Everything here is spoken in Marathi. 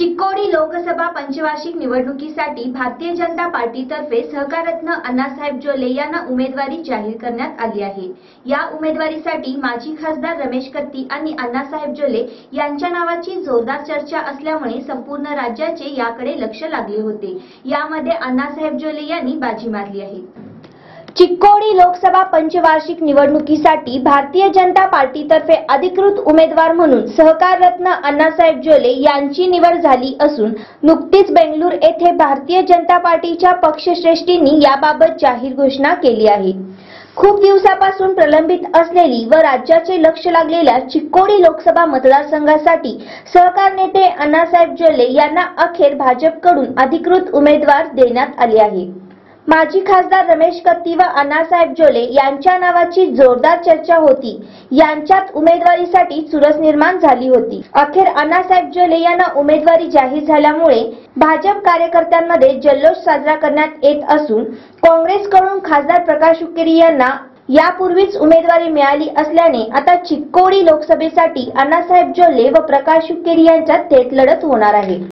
चिक्कोडी लोकसभा पंचवार्षिक निवडणुकीसाठी भारतीय जनता पार्टीतर्फे सहकाररत्न अण्णासाहेब जोले यांना उमेदवारी जाहीर करण्यात आली आहे. या उमेदवारीसाठी माजी खासदार रमेश कत्ती आणि अण्णासाहेब जोले यांच्या नावाची जोरदार चर्चा असल्यामुळे संपूर्ण राज्याचे याकडे लक्ष लागले होते. यामध्ये अण्णासाहेब जोले यांनी बाजी मारली आहे. चिक्कोडी लोकसभा पंचवार्षिक निवडणुकीसाठी भारतीय जनता पार्टीतर्फे अधिकृत उमेदवार म्हणून सहकाररत्न अण्णासाहेब जोले यांची निवड झाली असून नुकतीच बेंगलूर येथे भारतीय जनता पार्टीच्या पक्षश्रेष्ठींनी याबाबत जाहीर घोषणा केली आहे. खूप दिवसापासून प्रलंबित असलेली व राज्याचे लक्ष लागलेल्या चिक्कोडी लोकसभा मतदारसंघासाठी सहकार नेते अण्णासाहेब जोले यांना अखेर भाजपकडून अधिकृत उमेदवार देण्यात आले आहे. माजी खासदार रमेश कत्ती व अण्णासाहेब जोले यांच्या नावाची जोरदार चर्चा होती. यांच्यात उमेदवारीसाठी चुरस निर्माण झाली होती. अखेर अण्णासाहेब जोले यांना उमेदवारी जाहीर झाल्यामुळे भाजप कार्यकर्त्यांमध्ये जल्लोष साजरा करण्यात येत असून काँग्रेसकडून खासदार प्रकाश हुक्केरी यांना यापूर्वीच उमेदवारी मिळाली असल्याने आता चिक्कोडी लोकसभेसाठी अण्णासाहेब जोले व प्रकाश हुक्केरी यांच्यात थेट लढत होणार आहे.